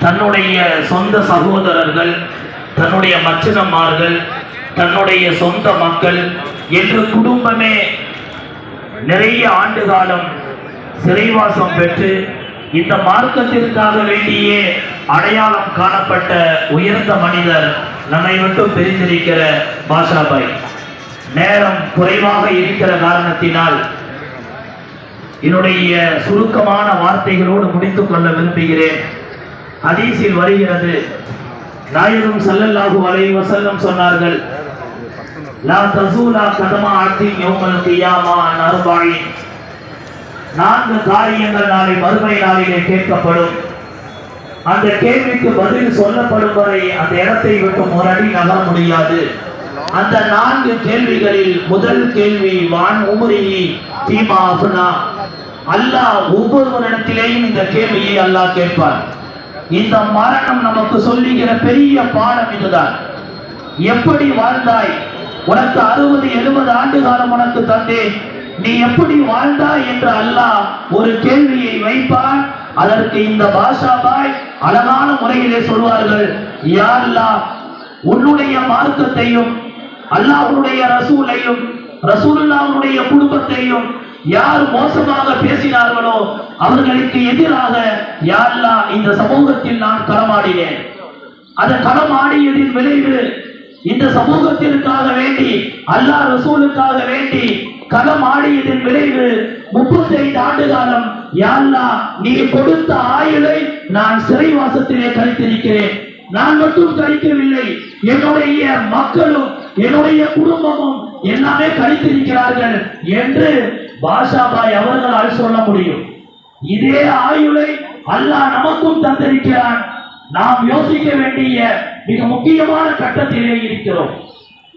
தன்னுடைய சொந்த சகோதரர்கள் தன்னுடைய மச்சினம்மார்கள் தன்னுடைய சொந்த மக்கள் என்று குடும்பமே நிறைய ஆண்டு காலம் சிறைவாசம் பெற்று இந்த மார்க்கத்திற்காக வேண்டியே அடையாளம் காணப்பட்ட உயர்ந்த மனிதர் நம்மை மட்டும் பிரிந்திருக்கிற பாஷாபாய். நேரம் குறைவாக இருக்கிற காரணத்தினால் என்னுடைய சுருக்கமான வார்த்தைகளோடு முடித்துக் கொள்ள விரும்புகிறேன். ஹதீஸில் வருகிறது. நாயகம் சல்லல்லாஹு அலைஹி வஸல்லம் சொன்னார்கள் லா தசூலா கதமா அத்தி யௌமல் கியாமா அன் நான்கு காரியங்கள் நாளை மறுமை நாளிலே கேட்கப்படும். அந்த கேள்விக்கு பதில் சொல்லப்படும் வரை அந்த இடத்தை விட்டு ஒரு அடி நகர முடியாது. அந்த நான்கு கேள்விகளில் முதல் கேள்வி வான் உமரி தீமா அபுனா அல்லாஹ் ஒவ்வொருவரிடத்திலேயும் இந்த கேள்வியை அல்லாஹ் கேட்பார் இந்த மரணம் நமக்கு சொல்லுகிற பெரிய பாடம் இதுதான். எப்படி வாழ்ந்தாய்? உனக்கு அறுபது எழுபது ஆண்டு காலம் உனக்கு தந்தேன். நீ எப்படி வாழ்ந்தாய் என்று அல்லாஹ் ஒரு கேள்வியை வைப்பான். அதற்கு இந்த பாஷாபாய் அழகான முறையிலே சொல்வார்கள் யா உன்னுடைய மார்க்கத்தையும் அல்லாஹ்வுடைய ரசூலையும் ரசூலுல்லாஹ்வுடைய குடும்பத்தையும் யார் மோசமாக பேசினார்களோ அவர்களுக்கு எதிராக யா இந்த சமூகத்தில் நான் களமாடினேன். அந்த களமாடியதின் விளைவு இந்த சமூகத்திற்காக வேண்டி அல்லாஹ் ரசூலுக்காக வேண்டி ஆடியதன் விளைவு முப்பத்தி ஐந்து ஆண்டு காலம் யாழ்லா நீ கொடுத்த ஆயுளை நான் சிறைவாசத்திலே கழித்திருக்கிறேன். நான் மட்டும் கழிக்கவில்லை என்னுடைய மக்களும் என்னுடைய குடும்பமும் எல்லாமே கழித்திருக்கிறார்கள் என்று பாஷாபாய் அவர்களால் சொல்ல முடியும். இதே ஆயுளை அல்லாஹ் நமக்கும் தந்திருக்கிறான். நாம் யோசிக்க வேண்டிய மிக முக்கியமான கட்டத்திலே இருக்கிறோம்.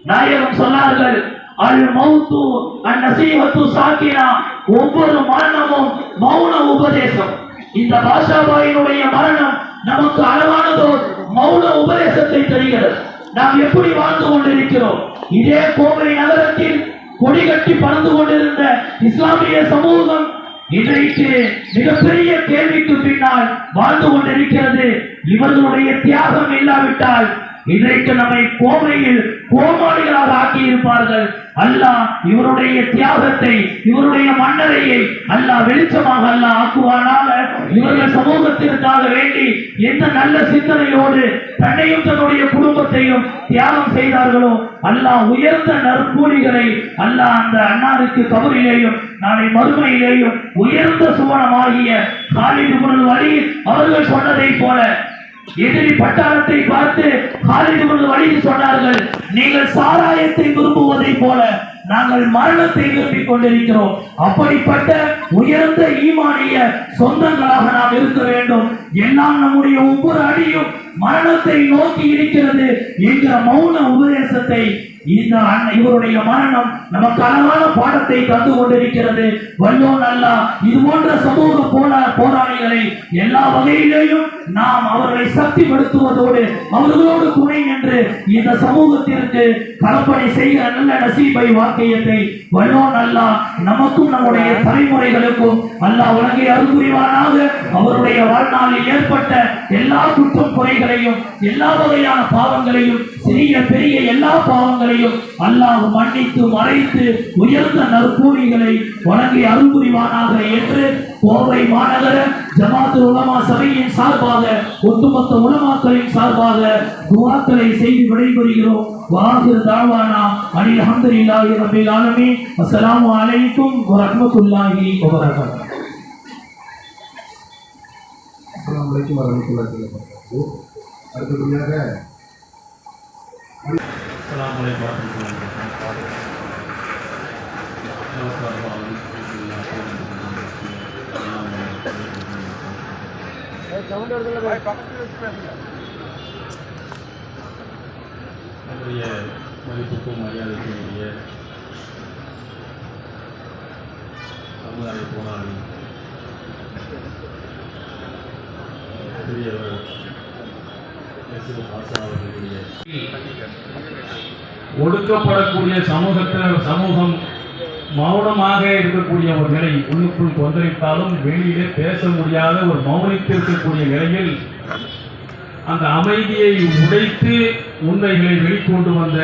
நாயகம் சொன்னார்கள் அல் மௌத்து அந்நசீவத்து சாக்கினா. ஒவ்வொரு மரணமும் மௌன உபதேசம். இந்த பாஷாபாயினுடைய மரணம் நமக்கு அழகானதோர் மௌன உபதேசத்தை தருகிறது. நாம் எப்படி வாழ்ந்து கொண்டிருக்கிறோம்? இதே கோவை நகரத்தில் கொடி கட்டி பறந்து கொண்டிருந்த இஸ்லாமிய சமூகம் இன்றைக்கு மிகப்பெரிய கேள்விக்கு பின்னால் வாழ்ந்து கொண்டிருக்கிறது. இவர்களுடைய தியாகம் இல்லாவிட்டால் இன்றைக்கு நம்மை கோமையில் கோமாளிகளாக ஆக்கி இருப்பார்கள் அல்லாஹ் இவருடைய தியாகத்தை இவருடைய மன்னரையை அல்லாஹ் வெளிச்சமாக அல்லாஹ் ஆக்குவானாக. இவர்கள் சமூகத்திற்காக வேண்டி எந்த நல்ல சிந்தனையோடு தன்னையும் தன்னுடைய குடும்பத்தையும் தியாகம் செய்தார்களோ அல்லாஹ் உயர்ந்த நற்கூலிகளை அல்லாஹ் அந்த அன்னாருக்கு கபரிலேயும் நாளை மறுமையிலேயும் உயர்ந்த சுவனமாகிய காலிது குரல் வழி அவர்கள் சொன்னதை போல எதிரி பட்டாளத்தை பார்த்து காலிது சொன்னார்கள் நீங்கள் சாராயத்தை விரும்புவதை போல நாங்கள் மரணத்தை விரும்பிக் கொண்டிருக்கிறோம். அப்படிப்பட்ட உயர்ந்த ஈமானிய சொந்தங்களாக நாம் இருக்க வேண்டும். எல்லாம் நம்முடைய ஒவ்வொரு அடியும் மரணத்தை நோக்கி இருக்கிறது என்கிற மௌன உபதேசத்தை இந்த இவருடைய மரணம் நமக்கு அழகான பாடத்தை தந்து கொண்டிருக்கிறது. வல்லோன் அல்லா இது போன்ற சமூக போரா போராளிகளை எல்லா வகையில் நாம் அவர்களை சக்திப்படுத்துவதோடு அவர்களோடு துணை நின்று இந்த சமூகத்திற்கு கலப்பணி செய்கிற நல்ல நசீபை வாக்கியத்தை வல்லோன் அல்லா நமக்கும் நம்முடைய தலைமுறைகளுக்கும் அல்லாஹ் உலகை அருள்புரிவானாக அவருடைய வாழ்நாளில் ஏற்பட்ட எல்லா குற்றம் குறைகளையும் எல்லா வகையான பாவங்களையும் சிறிய பெரிய எல்லா பாவங்களையும் அல்லாஹ் மன்னித்து மறைத்து உயர்ந்த நற்கூலிகளை வழங்கி அருள்புரிவானாக என்று கோவை மாநகர ஜமாத்து உலமா சபையின் சார்பாக ஒட்டுமொத்த உலமாக்களின் சார்பாக துவாக்களை செய்து விடைபெறுகிறோம். வாகு தாவானா அனில் அஹமதுல்லாஹி ரபில் ஆலமி அஸ்ஸலாமு அலைக்கும் வ ரஹ்மத்துல்லாஹி அடுத்தபடியாக அஸ்ஸலாமு அலைக்கும் வ ரஹ்மத்துல்லாஹி வ நம்முடைய மதிப்புக்கும் மரியாதைக்கும் உரிய சமுதாய போராளி பெரியவர் ஒடுக்கப்படக்கூடிய சமூகத்தினர் சமூகம் மௌனமாக இருக்கக்கூடிய ஒரு நிலை உள்ளுக்குள் கொந்தளித்தாலும் வெளியிலே பேச முடியாத ஒரு மௌனத்தில் இருக்கக்கூடிய நிலையில் அந்த அமைதியை உடைத்து உண்மைகளை வெளிக்கொண்டு வந்த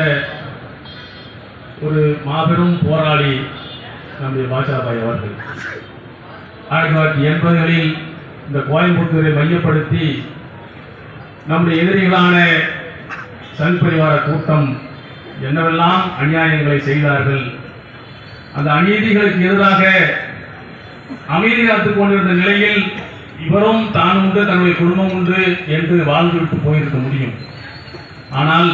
ஒரு மாபெரும் போராளி நம்முடைய பாஷாபாய் அவர்கள். ஆயிரத்தி தொள்ளாயிரத்தி எண்பதுகளில் இந்த கோயம்புத்தூரை மையப்படுத்தி நம்முடைய எதிரிகளான சங் பரிவார கூட்டம் என்னவெல்லாம் அநியாயங்களை செய்தார்கள் அந்த அநீதிகளுக்கு எதிராக அமைதி காத்துக் கொண்டிருந்த நிலையில் இவரும் தான் உண்டு தன்னுடைய குடும்பம் உண்டு என்று வாழ்ந்துவிட்டு போயிருக்க முடியும். ஆனால்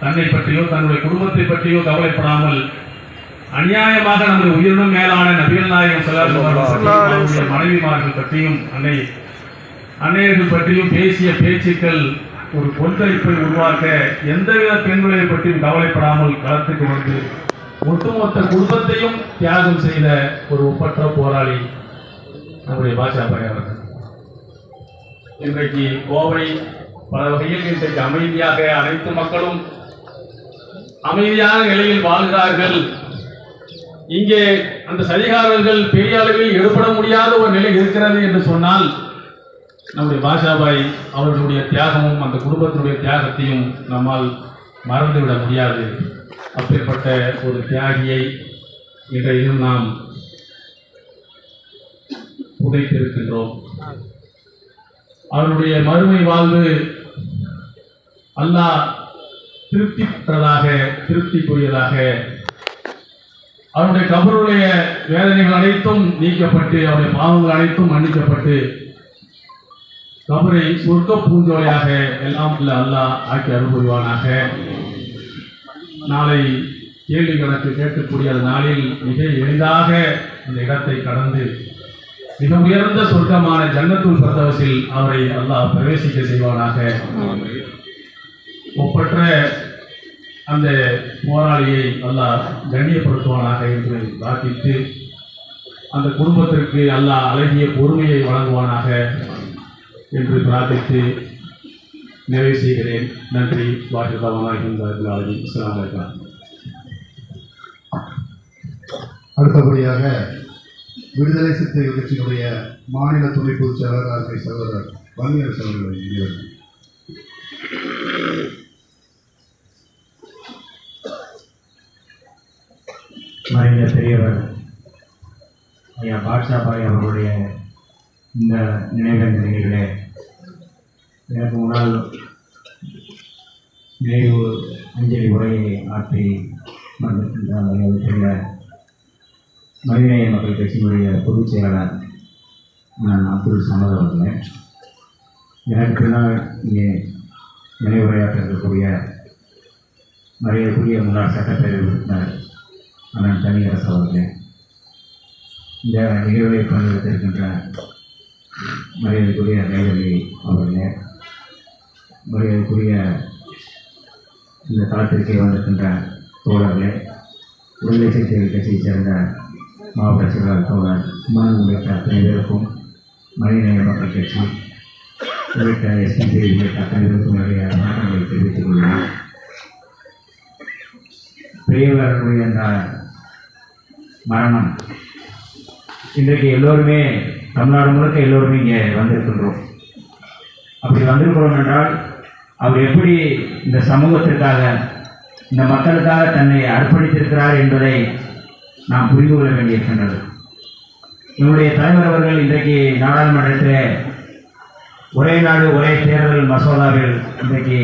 தன்னை பற்றியோ தன்னுடைய குடும்பத்தை பற்றியோ கவலைப்படாமல் அநியாயமாக நம்முடைய உயிரினும் மேலான நபிகள் நாயகம் மனைவிமார்கள் பற்றியும் அன்னை அன்னையர்கள் பற்றியும் பேசிய பேச்சுக்கள் ஒரு கொந்தளிப்பை உருவாக்க எந்தவித பெண்களை பற்றியும் கவலைப்படாமல் களத்துக்கு வந்து ஒட்டுமொத்த குடும்பத்தையும் தியாகம் செய்த ஒரு ஒப்பற்ற போராளி நம்முடைய பாஷா அவர்கள். இன்றைக்கு கோவை பல வகையில் இன்றைக்கு அமைதியாக அனைத்து மக்களும் அமைதியான நிலையில் வாழ்கிறார்கள். இங்கே அந்த சதிகாரர்கள் பெரிய அளவில் எடுபட முடியாத ஒரு நிலை இருக்கிறது என்று சொன்னால் நம்முடைய பாஷாபாய் அவர்களுடைய தியாகமும் அந்த குடும்பத்தினுடைய தியாகத்தையும் நம்மால் மறந்துவிட முடியாது. அப்படிப்பட்ட ஒரு தியாகியை இன்றையும் நாம் புதைத்திருக்கின்றோம். அவருடைய மறுமை வாழ்வு அல்லாஹ் திருப்தி பெற்றதாக திருப்திக்குரியதாக அவருடைய கபருடைய வேதனைகள் அனைத்தும் நீக்கப்பட்டு அவருடைய பாவங்கள் அனைத்தும் மன்னிக்கப்பட்டு கபரை சொர்க்க பூஞ்சோலையாக எல்லாம் இல்லை அல்லாஹ் ஆக்கி அருள்புரிவானாக. நாளை கேள்வி கணக்கு கேட்கக்கூடிய அந்த நாளில் மிக எளிதாக அந்த இடத்தை கடந்து மிக உயர்ந்த சொர்க்கமான ஜன்னத்துல் பிரதவசில் அவரை அல்லாஹ் பிரவேசிக்க செய்வானாக. ஒப்பற்ற அந்த போராளியை அல்லாஹ் கண்ணியப்படுத்துவானாக என்று பிரார்த்தித்து அந்த குடும்பத்திற்கு அல்லாஹ் அழகிய பொறுமையை வழங்குவானாக என்று பிரார்த்தித்து நிறைவு செய்கிறேன். நன்றி. வாக்குதாவாக இஸ்லாம் வலைக்கம் அடுத்தபடியாக விடுதலை சிறுத்தைகள் கட்சியினுடைய மாநில துணை பொதுச் செயலாளர் சகோதரர் வன்னியரசு அவர்களை மறைந்த பெரியவர் ஐயா பாட்ஷாபாய் அவர்களுடைய இந்த நினைவேந்தலிலே எனக்கு முன்னால் நினைவு அஞ்சலி உரையை ஆற்றி வந்திருக்கின்ற மரியாதைக்குரிய மனிதநேய மக்கள் கட்சியினுடைய பொதுச் செயலாளர் நான் அப்துல் சமத் அவர்களே. எனக்கு நான் இங்கே நினைவுரையாற்ற இருக்கக்கூடிய மறையக்கூடிய முன்னாள் சட்டப்பேரவை உறுப்பினர் அண்ணன் தனியரசு அவர்களே. இந்த நிகழ்வை பங்கெடுத்திருக்கின்ற மரியாதைக்குரிய நேரடி அவர்களே. மரியாதைக்குரிய இந்த தளத்திற்கே வந்திருக்கின்ற தோழர்களே விடுதலை சிறுத்தைகள் கட்சியைச் சேர்ந்த மாவட்ட செயலாளர் தோழர் மனு உள்ளிட்ட அத்தனை பேருக்கும் மனிதநேய மக்கள் கட்சி உள்ளிட்ட எஸ்பிபி உள்ளிட்ட அத்தனை பேருக்கும் நிறைய வணக்கங்களை தெரிவித்துக் கொள்கிறேன். பெரியவர்களுடைய அந்த மரணம் இன்றைக்கு எல்லோருமே தமிழ்நாடு முழுக்க எல்லோருமே இங்கே வந்திருக்கின்றோம். அப்படி வந்திருக்கிறோம் என்றால் அவர் எப்படி இந்த சமூகத்திற்காக இந்த மக்களுக்காக தன்னை அர்ப்பணித்திருக்கிறார் என்பதை நாம் புரிந்து கொள்ள வேண்டியிருக்கின்றது என்னுடைய தலைவர் அவர்கள் இன்றைக்கு நாடாளுமன்றத்தில் ஒரே நாடு ஒரே தேர்தல் மசோதாவில் இன்றைக்கு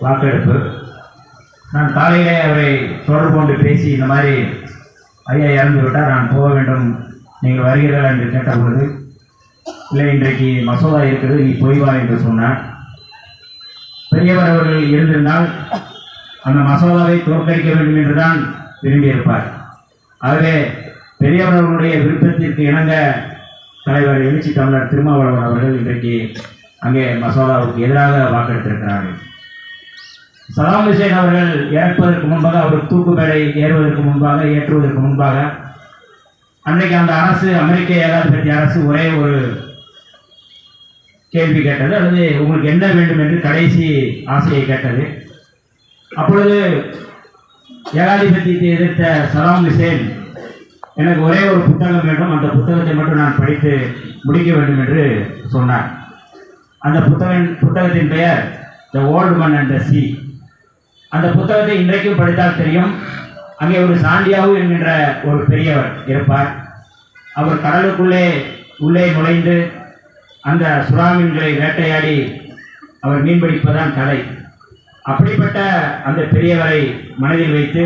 வாக்கெடுப்பு. நான் காலையிலே அவரை தொடர்பு கொண்டு பேசி இந்த மாதிரி ஐயா இறந்து விட்டால் நான் போக வேண்டும் நீங்கள் வருகிறீர்கள் என்று கேட்டபொழுது இல்லை இன்றைக்கு மசோதா இருக்கிறது நீ போய் வா என்று சொன்னான் பெரியவர் அவர்கள் இருந்திருந்தால் அந்த மசோதாவை தோற்கடிக்க வேண்டும் என்றுதான் விரும்பியிருப்பார். ஆகவே பெரியவர் அவர்களுடைய விருப்பத்திற்கு இணங்க தலைவர் எழுச்சி தமிழர் திருமாவளவன் அவர்கள் இன்றைக்கு அங்கே மசோதாவுக்கு எதிராக வாக்கெடுத்திருக்கிறார்கள் சதாம் ஹுசேன் அவர்கள் இறப்பதற்கு முன்பாக அவர் தூக்கு மேடை ஏறுவதற்கு முன்பாக ஏற்றுவதற்கு முன்பாக அன்றைக்கு அந்த அரசு அமெரிக்க ஏகாதிபத்திய அரசு ஒரே ஒரு கேள்வி கேட்டது அல்லது உங்களுக்கு என்ன வேண்டும் என்று கடைசி ஆசையை கேட்டது. அப்பொழுது ஏகாதிபத்தியத்தை எதிர்த்த சதாம் ஹுசேன் எனக்கு ஒரே ஒரு புத்தகம் வேண்டும் அந்த புத்தகத்தை மட்டும் நான் படித்து முடிக்க வேண்டும் என்று சொன்னார். அந்த புத்தகம் புத்தகத்தின் பெயர் the old man and the sea அந்த புத்தகத்தை இன்றைக்கும் படித்தால் தெரியும் அங்கே ஒரு சாண்டியாவு என்கின்ற ஒரு பெரியவர் இருப்பார். அவர் கடலுக்குள்ளே உள்ளே நுழைந்து அந்த சுறாமீன்களை வேட்டையாடி அவர் மீன்பிடிப்பதுதான் கலை. அப்படிப்பட்ட அந்த பெரியவரை மனதில் வைத்து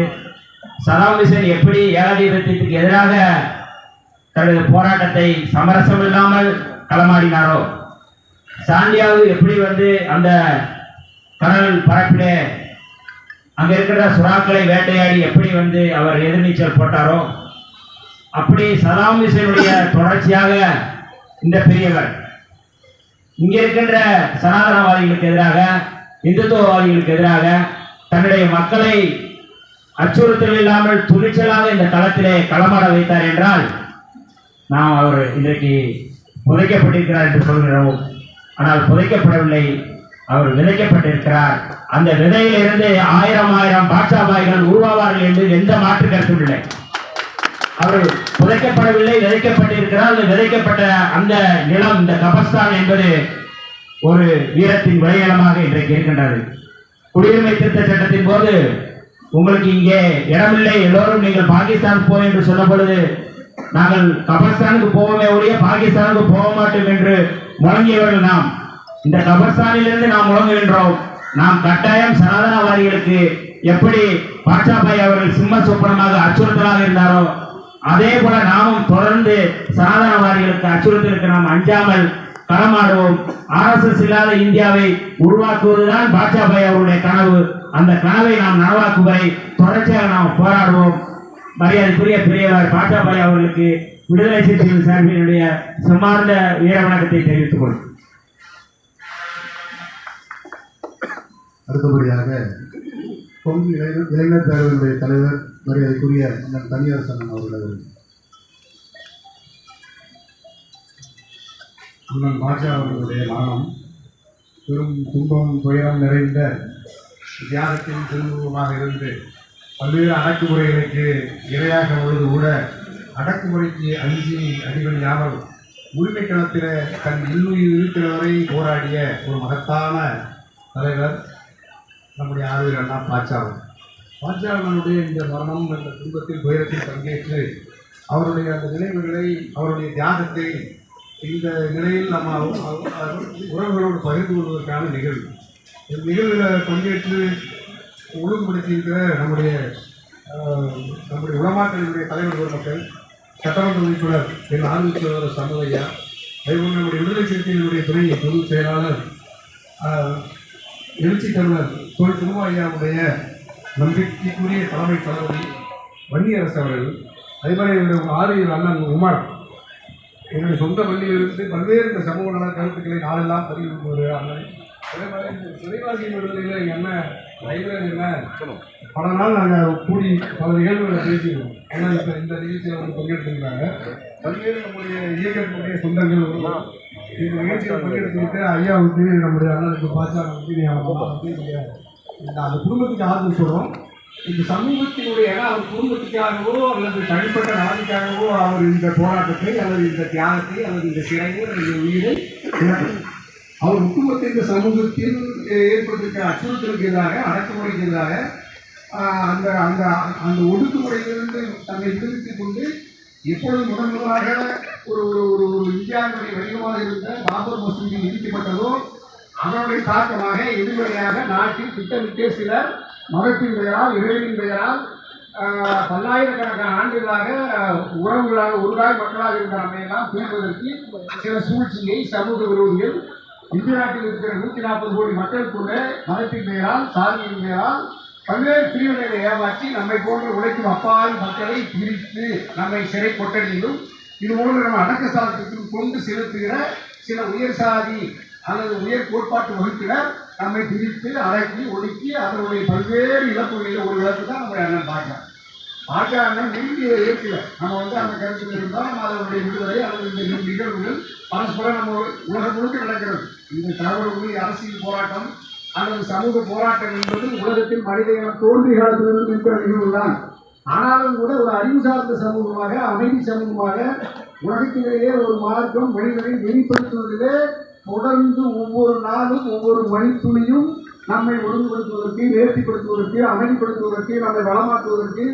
சதாம் ஹுசேன் எப்படி ஏகாதிபத்தியத்துக்கு எதிராக தனது போராட்டத்தை சமரசம் இல்லாமல் களமாடினாரோ சாண்டியாவு எப்படி வந்து அந்த கடல் பரப்பிலே அங்கே இருக்கிற சுறாக்களை வேட்டையாடி எப்படி வந்து அவர் எதிர்நீச்சல் போட்டாரோ அப்படி சதாம் ஹுசேனுடைய தொடர்ச்சியாக இந்த பெரியவர் இங்க இருக்கின்ற சனாதனவாதிகளுக்கு எதிராக இந்துத்துவவாதிகளுக்கு எதிராக தன்னுடைய மக்களை அச்சுறுத்தல் இல்லாமல் துணிச்சலாக இந்த களத்திலே களமாட வைத்தார் என்றால் நாம் அவர் இன்றைக்கு புதைக்கப்பட்டிருக்கிறார் என்று சொல்கிறோம். ஆனால் புதைக்கப்படவில்லை. அவர் விதைக்கப்பட்டிருக்கிறார். அந்த விதையிலிருந்து ஆயிரம் ஆயிரம் பாட்சாபாய்கள் உருவாவார்கள் என்று எந்த மாற்று கருத்தும் இல்லை. அவர் புதைக்கப்படவில்லை விதைக்கப்பட்டிருக்கிறார். விதைக்கப்பட்ட அந்த நிலம் இந்த கபஸ்தான் என்பது ஒரு வீரத்தின் விளைநிலமாக இன்றைக்கு இருக்கின்றது. குடியுரிமை திருத்த சட்டத்தின் போது உங்களுக்கு இங்கே இடமில்லை. எல்லோரும் நீங்கள் பாகிஸ்தான் போ என்று சொன்ன பொழுது நாங்கள் கபர்ஸ்தானுக்கு போவோமே ஒழிய பாகிஸ்தானுக்கு போக மாட்டோம் என்று முழங்கியவர்கள் நாம். இந்த கபர்ஸ்தானிலிருந்து நாம் முழங்குகின்றோம். நாம் கட்டாயம் சனாதனவாதிகளுக்கு எப்படி பாட்சாபாய் அவர்கள் சிம்ம சொப்பனமாக அச்சுறுத்தலாக இருந்தாரோ அதே போல நாமும் தொடர்ந்து சாதனவாதிகளுக்கு அச்சுறுத்தலுக்கு நாம் அஞ்சாமல் களமாடுவோம். ஆர்எஸ்எஸ் இல்லாத இந்தியாவை உருவாக்குவதுதான் பாட்சாபாய் அவருடைய கனவு. அந்த கனவை நாம் நனவாக்கும் வரை தொடர்ச்சியாக நாம் போராடுவோம். மரியாதைக்குரிய பெரியவர் பாட்சாபாய் அவர்களுக்கு விடுதலை சிறுத்தைகள் சார்பினுடைய சமார்ந்த வீர வணக்கத்தை தெரிவித்துக் கொள்கிறேன். அடுத்தபடியாக கொங்கு இளைஞர் இளைஞர் பேரவையினுடைய தலைவர் மரியாதைக்குரிய அண்ணன் தனியரசன் அவர்கள் அண்ணன் பாஷா அவர்களுடைய மரணம் பெரும் துன்பம் துயரம் நிறைந்த தியாகத்தின் திருமுகமாக இருந்து பல்வேறு அடக்குமுறைகளுக்கு இரையாக உள்ளது கூட அடக்குமுறைக்கு அஞ்சி அடிபணியாமல் உரிமை களத்தில் தன் இன்னுயிர் இருக்கிற வரை போராடிய ஒரு மகத்தான தலைவர் நம்முடைய ஆளுநர் அண்ணா பாச்சாவன் பாச்சாவனுடைய இந்த மரணம் என்ற துன்பத்தில் துயரத்தில் பங்கேற்று அவருடைய அந்த நினைவுகளை அவருடைய தியாகத்தை இந்த நிலையில் நம்ம உறவுகளோடு பகிர்ந்து கொள்வதற்கான நிகழ்வு. இந்த நிகழ்வில் பங்கேற்று ஒழுங்குபடுத்தியிருக்கிற நம்முடைய நம்முடைய உளமாக்கலினுடைய தலைவர் பெருமக்கள் சட்டமன்ற உறுப்பினர் என் ஆர்வீஸ்வரர் சமதையா அதேபோல் நம்முடைய விடுதலை சிறுத்தைகளுடைய துணை பொதுச் செயலாளர் எழுச்சி தமிழர் தொழில் திருவாயாவுடைய நம்பிக்கைக்குரிய தலைமை தளபதி வன்னியரசு அவர்கள் அதே மாதிரி என்னுடைய ஆரியர் அண்ணன் உமர். என்னுடைய சொந்த பள்ளியிலிருந்து பல்வேறு இந்த சமூக நல கருத்துக்களை நாளெல்லாம் பதிவு வருகிற அண்ணன். அதே மாதிரி இந்த சிறைவாசி விடுதலையில் எங்கள் அண்ணன் லைப்ரரி என்ன பல நாள் நாங்கள் கூடி பல நிகழ்வுகளை பேசியிருக்கோம். ஏன்னா இப்போ இந்த நிகழ்ச்சியில் வந்து பங்கெடுத்துருக்காங்க பல்வேறு நம்முடைய இயக்கத்துடைய சொந்தங்கள் இந்த நிகழ்ச்சியில் பங்கெடுத்துக்கிட்டு ஐயாவுக்கு நம்முடைய அண்ணனுக்கு பாச்சா இந்த அந்த குடும்பத்துக்கு ஆதரவு சொல்கிறோம் இந்த சமூகத்தினுடைய ஏன்னா அவர் குடும்பத்துக்காகவோ அல்லது தனிப்பட்ட நலனுக்காகவோ அவர் இந்த போராட்டத்தை அல்லது இந்த தியாகத்தை அல்லது இந்த சிறையை அல்லது உயிரை அவர் ஒட்டுமொத்த இந்த சமூகத்தில் ஏற்பட்டிருக்கிற அச்சுறுத்தலுக்கு எதிராக அடக்குமுறைக்கு எதிராக அந்த அந்த அந்த ஒடுக்குமுறையிலிருந்து தன்னை விடுவித்துக் கொண்டு எப்பொழுது முதன்முதலாக ஒரு ஒரு ஒரு ஒரு இந்தியாவினுடைய வடிவமாக இருந்த பாபர் மசூதி இடிக்கப்பட்டதோ அதனுடைய தாக்கமாக எதிர்மறையாக நாட்டில் திட்டமிட்டு சிலர் மதத்தின் பெயரால் இறைவனின் பெயரால் பல்லாயிரக்கணக்கான ஆண்டுகளாக உறவுகளாக உருவாய் மக்களாக இருக்கிற நம்மையெல்லாம் பேசுவதற்கு சில சூழ்ச்சியை சமூக விரோதிகள் இந்திய நாட்டில் இருக்கிற நூற்றி நாற்பது கோடி கூட மதத்தின் பெயரால் சாதியின் பெயரால் பல்வேறு பிரிவினைகளை ஏமாற்றி நம்மை போன்ற உழைக்கும் அப்பாவி மக்களை பிரித்து நம்மை சிறை கொட்டடியிலும் இது மூலம் நம்ம அடக்க சாதத்திற்கும் கொண்டு செலுத்துகிற சில உயர் சாதி அல்லது உயர் கோட்பாட்டு வகுப்பினர் நம்மை பிரித்து அடக்கி ஒடுக்கி அதனுடைய பல்வேறு இழப்புகளில் ஒரு இழப்பு தான் நம்ம அண்ணன் பார்க்கலாம் பாஜக அண்ணன் இயற்கையில் நம்ம வந்து அந்த கருத்தில் இருந்தால் நம்ம அதனுடைய விடுதலை அல்லது இந்த நிகழ்வுகள் பரஸ்பரம் நம்ம உலகம் முழுக்க நடக்கிறது. இந்த தகவல்கள் அரசியல் போராட்டம் அல்லது சமூக போராட்டம் என்பது உலகத்தில் மனித இனம் தோன்றிய காலத்திலிருந்து இருக்கிற நிகழ்வுதான். ஆனாலும் கூட ஒரு அறிவு சார்ந்த சமூகமாக அமைதி சமூகமாக உலகத்திலேயே ஒரு மார்க்கம் மனிதனை வெளிப்படுத்துவதிலே தொடர்ந்து ஒவ்வொரு நாளும் ஒவ்வொரு மணித்துளியும் நம்மை ஒழுங்குபடுத்துவதற்கு நேர்த்திப்படுத்துவதற்கு அமைதிப்படுத்துவதற்கு நம்மை வளமாக்குவதற்கு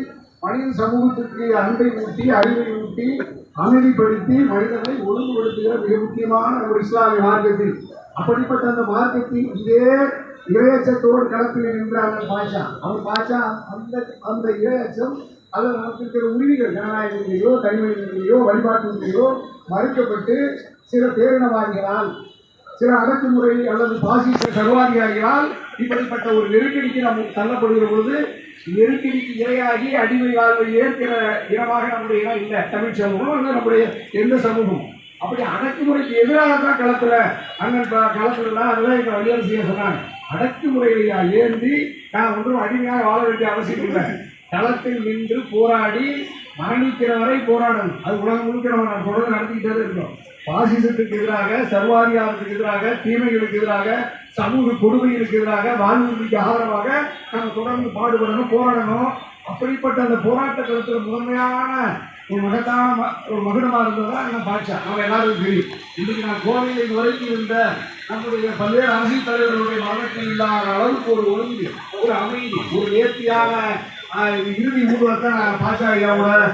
மனித சமூகத்திற்கு அன்பை ஊட்டி அறிவை ஊட்டி அமைதிப்படுத்தி மனிதனை ஒழுங்குபடுத்துகிற மிக முக்கியமான ஒரு இஸ்லாமிய மார்க்கத்தில். அப்படிப்பட்ட அந்த மார்க்கத்தில் இதே இரையச்சத்தோடு களத்தில் நின்றாங்க பாஷா அவர் பாஷா அந்த அந்த இரையச்சம் அதில் நமக்கு இருக்கிற உரிமைகள் ஜனநாயகத்திலேயோ தனிமனிதனிலேயோ வழிபாட்டிலேயோ மறுக்கப்பட்டு சில பேரினவாதிகளால் சில அடக்குமுறை அல்லது பாசிச சர்வாதிகாரிகளால் இப்படிப்பட்ட ஒரு நெருக்கடிக்கு நாம் தள்ளப்படுகிற பொழுது நெருக்கடிக்கு இரையாகி அடிமை வாழ்வை ஏற்கிற இனமாக நம்முடைய இனம் இல்லை தமிழ் சமூகம் இல்லை நம்முடைய எந்த சமூகம். அப்படி அடக்குமுறைக்கு எதிராக தான் களத்தில் அண்ணன் ப- களத்துலலாம் அதெல்லாம் எங்கள் வழியாக செய்ய சொன்னாங்க. அடக்குமுறையை ஏந்தி நான் ஒன்றும் அடிமையாக வாழ வேண்டிய அவசியம் இல்லை. களத்தில் நின்று போராடி மரணிக்கிற வரை போராடணும். அது உலகம் முழுக்க நம்ம நான் தொடர்ந்து நடத்திக்கிட்டே தான் இருக்கோம். பாசிசத்துக்கு எதிராக சர்வாதிகாரத்துக்கு எதிராக தீமைகளுக்கு எதிராக சமூக கொடுமைகளுக்கு எதிராக வாழ்வுக்கு ஆதரவாக நம்ம தொடர்ந்து பாடுபடணும் போராடணும். அப்படிப்பட்ட அந்த போராட்ட களத்தில் முதன்மையான ஒரு மகத்தான ம- ஒரு மகுடமாக இருந்ததா நான் பாட்சா நம்ம எல்லாருக்கும் தெரியும். இன்றைக்கு நான் கோவையில் வரைக்கும் இருந்த நம்முடைய பல்வேறு அரசியல் தலைவர்களுடைய மரணத்தில் இல்லாத அளவுக்கு ஒரு ஒழுங்கு ஒரு அமைதி ஒரு நேர்த்தியான இறுதி ஊர்வலத்தை நான் ஐயாவோட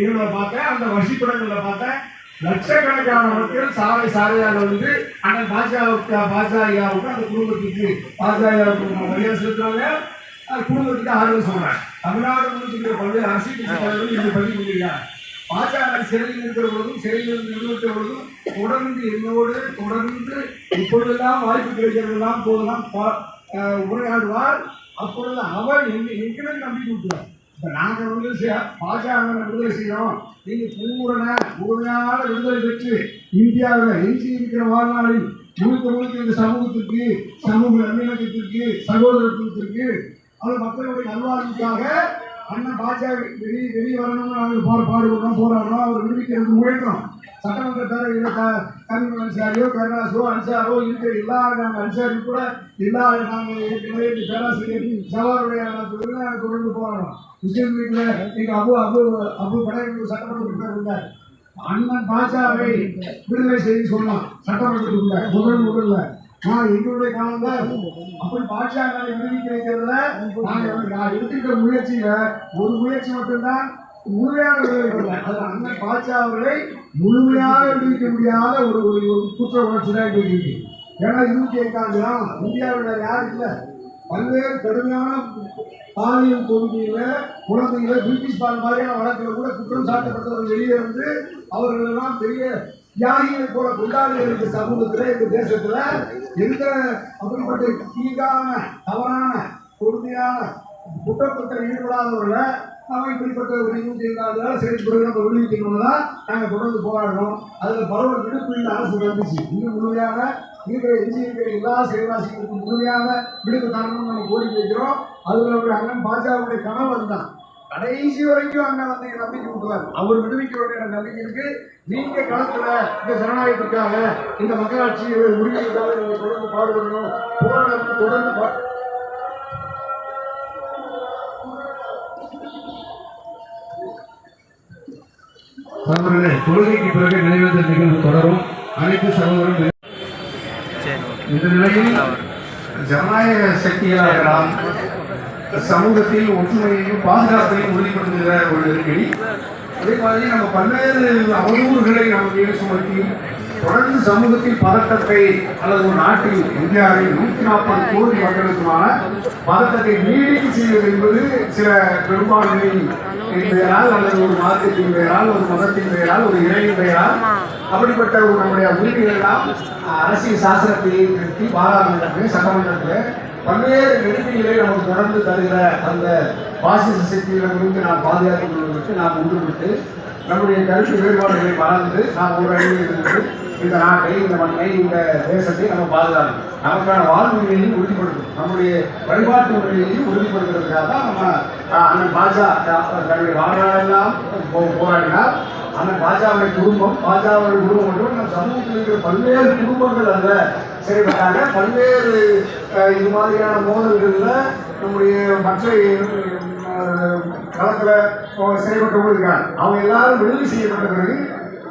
இருளை பார்த்தேன். அந்த வசிப்பிடங்களில் பார்த்தேன். லட்சக்கணக்கான மக்கள் சாலை சாலையாக வந்து அண்ணன் பாஜாவுக்கு பாஜா அந்த குடும்பத்துக்கு பாஜகவுக்கு மரியாதை செலுத்துறாங்க. குடும்பத்துக்கு ஆறுதல் சொல்றாங்க. தமிழ்நாடு முழுக்க பல்வேறு அரசியல் கட்சி தலைவர்கள் பதிவு பண்ணியிருக்காங்க பாஜக சிறையில் இருக்கிற பொழுதும் சிறையில் இருந்து பொழுதும் தொடர்ந்து என்னோடு தொடர்ந்து இப்பொழுதெல்லாம் வாய்ப்பு கிடைக்கிறதெல்லாம் போதெல்லாம் பா- உரையாடுவார். அப்பொழுது அவர் எங்க எங்களை நம்பி கொடுத்தார் இப்போ நாங்கள் வந்து பாஜக விடுதலை செய்யறோம். நீங்கள் பூரண முழுமையான விடுதலை பெற்று இந்தியாவில் எஞ்சி இருக்கிற வாழ்நாளில் முழுக்க முழுக்க இந்த சமூகத்திற்கு சமூக நல்லிணக்கத்திற்கு சகோதரத்துவத்திற்கு அது மக்களுடைய நல்வாழ்வுக்காக அண்ணன் பாஜக வெளியே வெளியே வரணும்னு நாங்கள் பாடுபடுறோம் போராடுறோம். அவர் விடுவிக்கிறது முயன்றோம். சட்டமன்ற பேரவையில் அன்சாரியோ கருணாசோ அன்சாரோ இருக்கிற எல்லா நாங்கள் அன்சாரி கூட எல்லா நாங்கள் ஏற்கனவே இந்த பேராசிரியர் சவாருடைய நாங்கள் தொடர்ந்து போராடுறோம் முஸ்லீம் லீக்ல நீங்கள் அபு அபு அபு படையங்கள் சட்டமன்ற இருந்தார். அண்ணன் பாஜாவை விடுதலை செய்து சொன்னான் சட்டமன்றத்துக்குள்ள முதல் முதல்ல. நான் எங்களுடைய காலம் தான் அப்படி பாஜக விடுவிக்க வைக்கிறதுல நாங்கள் நான் எடுத்துக்கிற முயற்சியில ஒரு முயற்சி மட்டும்தான் முழுமையான விடுதலை இல்லை அது அண்ணன் பாஜா அவர்களை முழுமையாக விடுவிக்க முடியாத ஒரு ஒரு குற்ற உணர்ச்சி தான் எங்களுக்கு இருக்கு. ஏன்னா இருபத்தி ஐந்தாம் தான் இந்தியாவில் யாரும் இல்லை. பல்வேறு கடுமையான பாலியல் தொகுதியில் குழந்தைகளை பிரிட்டிஷ் பால் மாதிரியான வழக்கில் கூட குற்றம் சாட்டப்பட்டவர்கள் வெளியே வந்து அவர்கள் எல்லாம் பெரிய தியாகிகளை போல கொண்டாடுகிற இந்த சமூகத்துல இந்த தேசத்துல எந்த அப்படிப்பட்ட தீங்கான தவறான கொடுமையான குற்றப்பத்தில் ஈடுபடாதவர்களை நாம இப்படிப்பட்ட ஒரு இருபத்தி ஐந்தாவது நாள் செயல்படுகிற நம்ம விடுவிக்கணும்னு தான் நாங்கள் தொடர்ந்து போராடுறோம். அதில் பரவல் விடுப்பு இல்லை அரசு வந்துச்சு. இன்னும் முழுமையாக இருக்கிற எஞ்சி எல்லா சிறைவாசிகளுக்கும் முழுமையாக விடுப்பு தரணும்னு நம்ம கோரிக்கை வைக்கிறோம். அதில் ஒரு அண்ணன் பாஜகவுடைய கனவு தான் கடைசி வரைக்கும் அண்ணன் வந்து என் நம்பிக்கை விட்டுவார் அவர் விடுவிக்க வேண்டிய நம்பிக்கை இருக்கு. நீங்க களத்துல இந்த ஜனநாயகத்துக்காக இந்த மக்களாட்சியை உரிமைக்காக நீங்க தொடர்ந்து பாடுபடணும். போராடணும் தொடர்ந்து சகோதரர்களே தொழுகைக்கு பிறகு நிறைவேற்ற நிகழ்வு தொடரும். அனைத்து சகோதரர்கள் இந்த நிலையில் ஜனநாயக சக்திகளாக நாம் சமூகத்தில் ஒற்றுமையையும் பாதுகாப்பையும் உறுதிப்படுத்துகிற ஒரு நெருக்கடி. அதே மாதிரி நம்ம பல்வேறு அவதூறுகளை நம்ம மீது சுமத்தி தொடர்ந்து சமூகத்தில் பதட்டத்தை அல்லது ஒரு நாட்டில் இந்தியாவில் நூற்றி நாற்பது கோடி மக்களுக்குமான பதட்டத்தை நீடிக்க செய்வது என்பது சில பெரும்பான்மையின் பெயரால் அல்லது ஒரு மார்க்கத்தின் பெயரால் ஒரு மதத்தின் பெயரால் ஒரு இறையின் பெயரால் அப்படிப்பட்ட ஒரு நம்முடைய உரிமைகள் எல்லாம் அரசியல் சாசனத்தை நிறுத்தி பாராளுமன்றத்தில் சட்டமன்றத்தில் பல்வேறு நெருக்கடிகளை நமக்கு தொடர்ந்து தருகிற அந்த பாசிச சக்திகளிடமிருந்து நாம் பாதுகாத்துக் கொள்வதற்கு நாம் ஒன்றுபட்டு நம்முடைய கருத்து வேறுபாடுகளை மறந்து நாம் ஒரு அணியில் இருந்து இந்த நாட்டை இந்த மண்ணை இந்த தேசத்தை நம்ம பாதுகாக்கணும். நமக்கான வாழ்வுரிமையையும் உறுதிப்படுத்தணும். நம்முடைய வழிபாட்டு உரிமையையும் உறுதிப்படுத்துறதுக்காக தான் நம்ம அண்ணன் பாஜா தன்னுடைய வாழ்நாளெல்லாம் போ- போராடினார். அண்ணன் பாஜாவுடைய குடும்பம் பாஜாவுடைய குடும்பம் மட்டும் நம்ம சமூகத்தில் இருக்கிற பல்வேறு குடும்பங்கள் அதில் செயல்பட்டாங்க. பல்வேறு இது மாதிரியான மோதல்களில் நம்முடைய மற்ற களத்தில் சிறைப்பட்டவங்க இருக்காங்க. அவங்க எல்லாரும் விடுதலை செய்யப்பட்ட பிறகு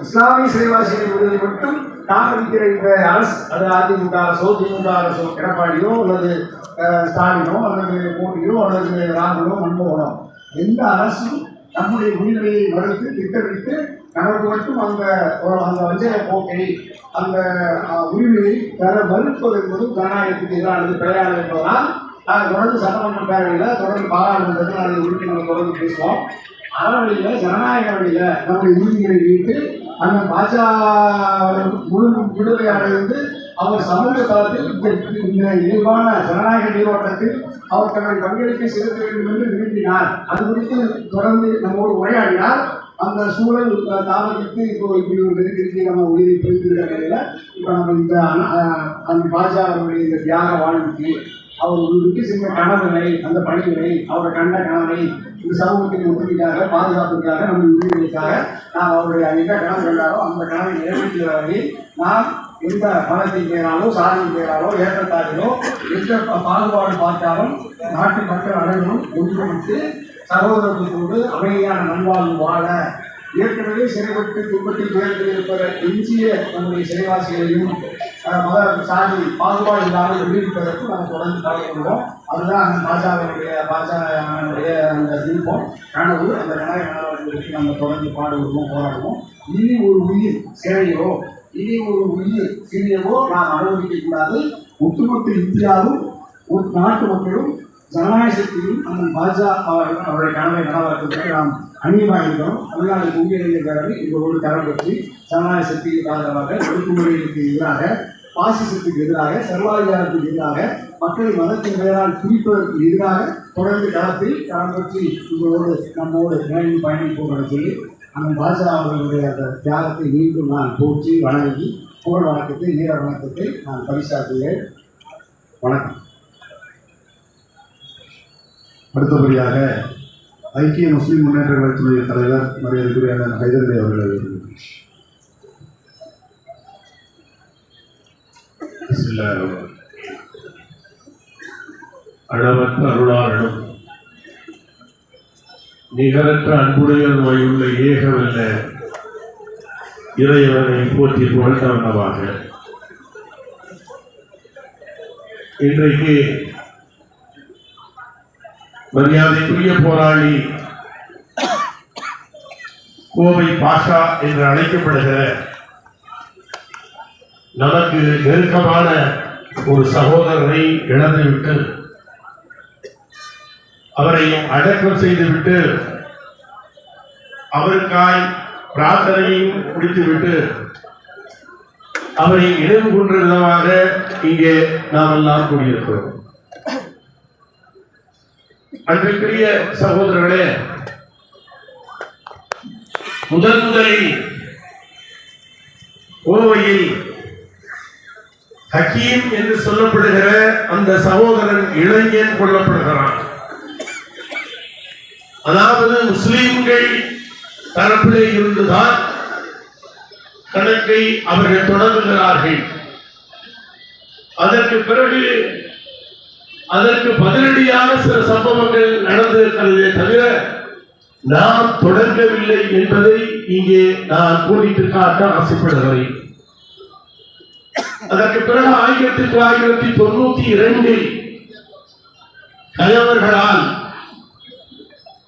இஸ்லாமிய சிறைவாசிகள் விடுதலை மட்டும் தாமதிக்கிற இந்த அரசு அது அதிமுக அரசோ திமுக அரசோ எடப்பாடியோ அல்லது ஸ்டாலினோ அல்லது மோடியோ அல்லது ராகுலோ மன்மோகனோ எந்த அரசும் நம்முடைய உரிமையை மறுத்து திட்டமிட்டு நமக்கு மட்டும் அந்த அந்த வஞ்சக போக்கை அந்த உரிமையை பெற மறுப்பது என்பது ஜனநாயகத்துக்கு எதிரானது கிடையாது என்பதால் நாங்கள் தொடர்ந்து சட்டமன்ற பேரவையில் தொடர்ந்து பாராளுமன்றத்தில் அதை உறுப்பினர்கள் தொடர்ந்து பேசுவோம். அறவழியில் ஜனநாயக வழியில் நம்முடைய உரிமைகளை வீட்டு அந்த பாஜக முழு விடுதலையானது அவர் சமூக தளத்தில் இந்த- இயல்பான ஜனநாயக நீரோட்டத்தில் அவர் தன்னை பங்களிப்பை செலுத்த வேண்டும் என்று விரும்பினார். அது குறித்து தொடர்ந்து நம்மோடு உரையாடினார். அந்த சூழல் தாமதித்து இப்போ இப்படி ஒரு நெருக்கடிக்கு நம்ம உயிரை பிரித்திருக்கிற நிலையில இப்போ நம்ம இந்த அந்த அஹ், அந்த பாஜகவுடைய இந்த தியாக வாழ்வுக்கு அவர் உங்களுக்கு சென்ற கணவனை அந்த பணிகளை அவரை கண்ட கணவனை இந்த சமூகத்தின் ஒற்றுமைக்காக பாதுகாப்புக்காக நம்ம உரிமைகளுக்காக நான் அவருடைய எந்த கணவன் கண்டாரோ அந்த கணவனை நிறைவேற்றுகிற நான் நாம் எந்த பணத்தின் பெயராலோ சாதியின் பெயராலோ ஏற்றத்தாழ்விலோ எந்த பாகுபாடு பார்த்தாலும் நாட்டு மக்கள் அனைவரும் ஒன்றுபட்டு சகோதரத்துவத்தோடு அமைதியான நல்வாழ்வு வாழ ஏற்கனவே சிறைப்பட்டு துன்பத்தில் துயரத்தில் இருப்ப எஞ்சிய நம்முடைய சிறைவாசிகளையும் அஹ், சாதி பாகுபாடு இல்லாமல் விடுவிப்பதற்கு நாங்கள் தொடர்ந்து பாடுபடுவோம் அதுதான் அந்த பாஜகவுடைய பாஜகவுடைய அந்த விருப்பம். கனவு அந்த கனவை கனவுகளுக்கு நம்ம தொடர்ந்து பாடுபடுவோம் போராடுவோம். இனி ஒரு உயிர் சேவையோ இனி ஒரு உயிர் சிறியவோ நாம் அனுமதிக்க கூடாது. ஒட்டுமொத்த இந்தியாவும் ஒரு நாட்டு மக்களும் ஜனநாயக சக்தியும் அந்த பாஜக அவருடைய கனவை நனவாக்குவதற்கு நாம் அந்நியமாக இருக்கிறோம் தமிழ்நாடு குடியரசு பேரவை இதோடு கரம் பற்றி ஜனநாயக சக்திக்கு ஆதரவாக ஒடுக்குமுறைகளுக்கு எதிராக பாசிசத்துக்கு எதிராக சர்வாதிகாரத்துக்கு எதிராக மக்களை மதத்தின் பெயரால் பிரிப்பதற்கு எதிராக தொடர்ந்து களத்தில் கரம் உங்களோடு நம்மோடு நேரில் பயணிப்போம் என்று சொல்லி அந்த பாஜக அவர்களுடைய அந்த தியாகத்தை மீண்டும் நான் போற்றி வணங்கி புகழ் வணக்கத்தை வீர வணக்கத்தை நான் பரிசாக்குகிறேன் வணக்கம். அடுத்தபடியாக ஐக்கிய முஸ்லிம் முன்னேற்ற கழகத்தினுடைய தலைவர் மரியாதைக்குரிய அண்ணன் அவர்கள். சில அளவற்ற அருளாளனும் நிகரற்ற அன்புடையன் வாயுள்ள ஏகவல்ல இறைவனை போற்றி புகழ்ந்தவனவாக. இன்றைக்கு மரியாதைக்குரிய போராளி கோவை பாஷா என்று அழைக்கப்படுகிற நமக்கு நெருக்கமான ஒரு சகோதரரை இழந்துவிட்டு அவரை அடக்கம் செய்துவிட்டு அவருக்காய் பிரார்த்தனையும் முடித்துவிட்டு அவரை நினைவு கொன்ற விதமாக இங்கே நாம் எல்லாம் கூடியிருக்கிறோம். அன்றைக்குரிய சகோதரர்களே முதன் முதலில் கோவையில் ஹக்கீம் என்று சொல்லப்படுகிற அந்த சகோதரன் இளைஞன் கொல்லப்படுகிறான். அதாவது முஸ்லீம்கள் தரப்பிலே இருந்துதான் கணக்கை அவர்கள் தொடங்குகிறார்கள். அதற்கு பிறகு அதற்கு பதிலடியான சில சம்பவங்கள் நடந்திருக்கிறதே தவிர நாம் தொடங்கவில்லை என்பதை இங்கே நான் கூறிட்டு காட்ட ஆசைப்படுகிறேன். அதற்கு பிறகு ஆயிரத்தி தொள்ளாயிரத்தி தொண்ணூத்தி இரண்டில் கயவர்களால்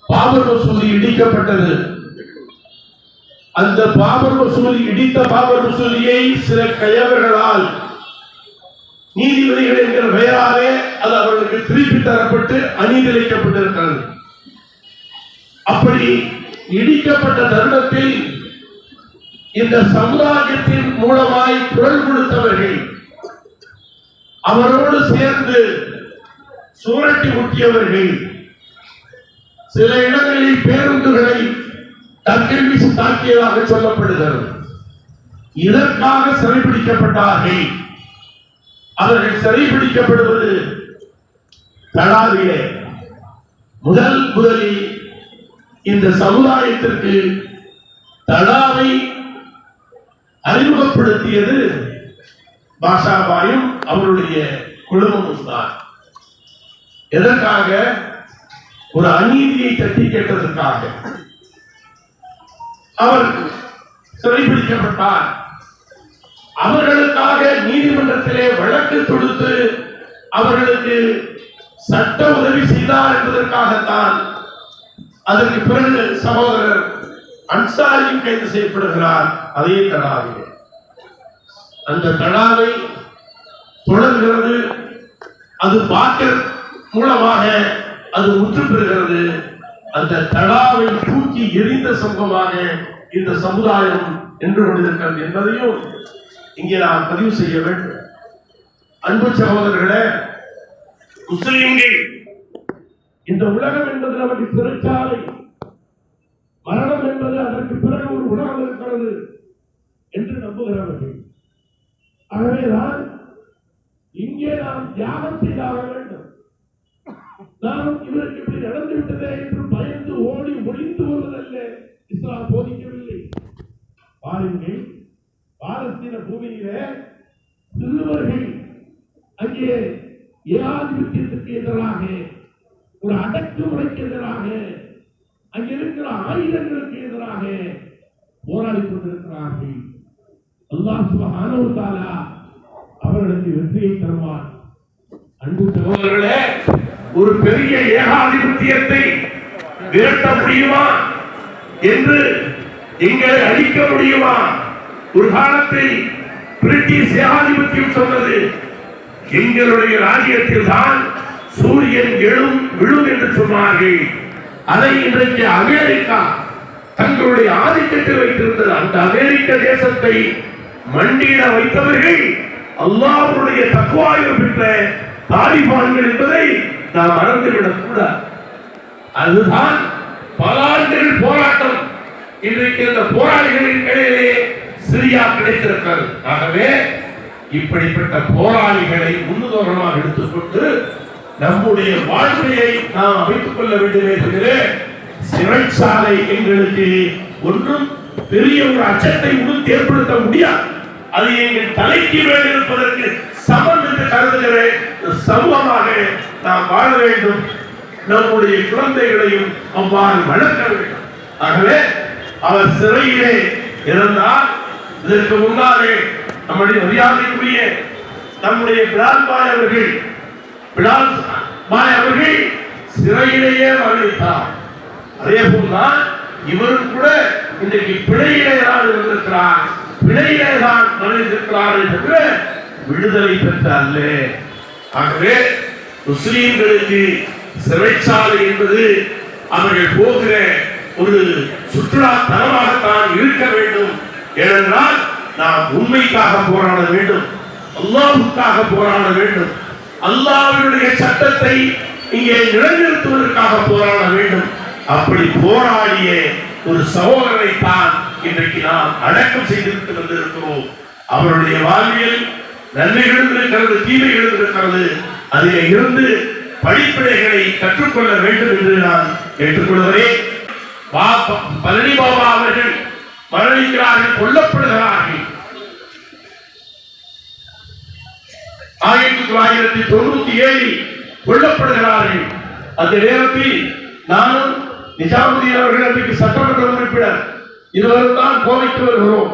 பாபர் மசூதி இடிக்கப்பட்டது. அந்த பாபர் மசூதி இடித்த பாபர் மசூதியை சில கயவர்களால் நீதிபதிகள் என்கிற பெயராலே அது அவர்களுக்கு திருப்பி தரப்பட்டு அநீதிழைக்கப்பட்டிருக்கிறது அப்படி இடிக்கப்பட்ட தருணத்தில் இந்த சமுதாயத்தின் மூலமாய் குரல் கொடுத்தவர்கள் அவரோடு சேர்ந்து சுரட்டி முட்டியவர்கள். சில இடங்களில் பேருந்துகளை தக்கில் வீசி தாக்கியதாக சொல்லப்படுகிறது. இதற்காக சிறைபிடிக்கப்பட்டார்கள். அவர்கள் சிறைபிடிக்கப்படுவது தடாவிலே. முதல் முதலில் இந்த சமுதாயத்திற்கு தடாவை அறிமுகப்படுத்தியது பாஷாபாயும் அவருடைய குடும்பமும் தான். எதற்காக? ஒரு அநீதியை தட்டி கேட்டதற்காக. அவர் சிறைபிடிக்கப்பட்டார். அவர்களுக்காக நீதிமன்றத்திலே வழக்கு தொடுத்து அவர்களுக்கு சட்ட உதவி செய்தார் என்பதற்காகத்தான் அதற்கு பிறகு சகோதரர் அன்சாரியும் கைது செய்யப்படுகிறார் அதே தடாவிலே அந்த தடாவை தொடர்கிறது அது பார்க்க மூலமாக அது முற்று பெறுகிறது. அந்த தடாவை தூக்கி எரிந்த சம்பவமாக இந்த சமுதாயம் நின்று கொண்டிருக்கிறது என்பதையும் இங்கே நாம் பதிவு செய்ய வேண்டும். அன்பு சகோதரர்களே முஸ்லிம்கள் இந்த உலகம் என்பது நமக்கு சிறைச்சாலை. மரணம் என்பது அதற்கு பிறகு ஒரு உணவு இருக்கிறது என்று நம்புகிறவர்கள் ஆகவேதான் இங்கே நாம் தியாகம் செய்தாக வேண்டும். நாம் இவருக்கு இப்படி நடந்து விட்டதே என்று பயந்து ஓடி ஒளிந்து வருவதல்ல இஸ்லாம் போதிக்கவில்லை. பாருங்கள் பாலஸ்தீன பூமியிலே சிறுவர்கள் அங்கே ஏகாதிபத்தியத்திற்கு எதிராக ஒரு அடக்குமுறைக்கு எதிராக அங்கிருக்கிற ஆயுதங்களுக்கு எதிராக போராடி கொண்டிருக்கிறார்கள். அல்லாஹ் சுப்ஹானஹு வ அவர்களுக்கு வெற்றியை தருவார். அன்பு சகோதரர்களே ஒரு பெரிய ஏகாதிபத்தியத்தை விரட்ட முடியுமா என்று எங்களை அழிக்க முடியுமா? ஒரு காலத்தில் பிரிட்டிஷ் ஏகாதிபத்தியம் சொன்னது எங்களுடைய ராஜ்யத்தில் தான் சூரியன் எழும் விழும் என்று சொன்னார்கள். அதை இன்றைக்கு அமெரிக்கா தங்களுடைய ஆதிக்கத்தில் வைத்திருந்தது. அந்த அமெரிக்க தேசத்தை மண்டியிட வைத்தவர்கள் அல்லாவுடைய தக்குவாயம் பெற்ற தாலிபான்கள் என்பதை நாம் மறந்துவிடக் கூடாது. அதுதான் பல ஆண்டுகள் போராட்டம். இன்றைக்கு இந்த போராளிகளின் இடையிலே சிரியா கிடைத்திருக்கிறது. ஆகவே இப்படிப்பட்ட போராளிகளை முன்னுதாரணமாக எடுத்துக்கொண்டு நம்முடைய வாழ்க்கையை நாம் அமைத்துக் கொள்ள வேண்டுமே தவிர சிறைச்சாலை எங்களுக்கு ஒன்றும் பெரிய ஒரு அச்சத்தை உடுத்து ஏற்படுத்த முடியாது. அது எங்கள் தலைக்கு மேல் இருப்பதற்கு சமம் என்று கருதுகிற. சமூகமாக நாம் வாழ வேண்டும். நம்முடைய குழந்தைகளையும் அவ்வாறு வளர்க்க வேண்டும். ஆகவே அவர் சிறையிலே இருந்தால் இதற்கு முன்னாலே நம்முடைய மரியாதைக்குரிய நம்முடைய பிரான்பாய் அவர்கள் பிலால் பாய் அவர்கள் சிறையிலேயே மரணித்தார். அதே போல்தான் இவரும் கூட இன்றைக்கு பிழையிலே தான் இருந்திருக்கிறார். பிழையிலே தான் மரணித்திருக்கிறார் என்று விடுதலை பெற்ற அல்ல. ஆகவே முஸ்லீம்களுக்கு சிறைச்சாலை என்பது அவர்கள் போகிற ஒரு சுற்றுலா தலமாகத்தான் இருக்க வேண்டும். ஏனென்றால் நாம் உண்மைக்காக போராட வேண்டும். அல்லாவுக்காக போராட வேண்டும். அல்லாவினுடைய சட்டத்தை இங்கே நிலைநிறுத்துவதற்காக போராட வேண்டும். அப்படி போராடிய ஒரு சகோதரனை தான் இன்றைக்கு நாம் அடக்கம் செய்துவிட்டு வந்திருக்கிறோம். அவருடைய வாழ்வியல் நன்மைகளும் இருக்கிறது தீமைகளும் இருக்கிறது. அதில் இருந்து படிப்பினைகளை கற்றுக்கொள்ள வேண்டும் என்று நான் கேட்டுக்கொள்கிறேன். ப- பழனி பாபா அவர்கள் மரணிக்கிறார்கள் கொல்லப்படுகிறார்கள். ஆயிரத்தி தொள்ளாயிரத்தி தொண்ணூத்தி ஏழில் கொல்லப்படுகிறார்கள். அந்த நேரத்தில் நானும் நிஜாமுதீன் அவர்கள் அன்றைக்கு சட்டமன்ற உறுப்பினர். இதுவரை தான் கோவைக்கு வருகிறோம்.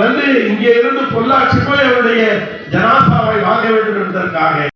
வந்து இங்கே இருந்து பொள்ளாச்சி போய் அவருடைய ஜனாசாவை வாங்க வேண்டும் என்பதற்காக.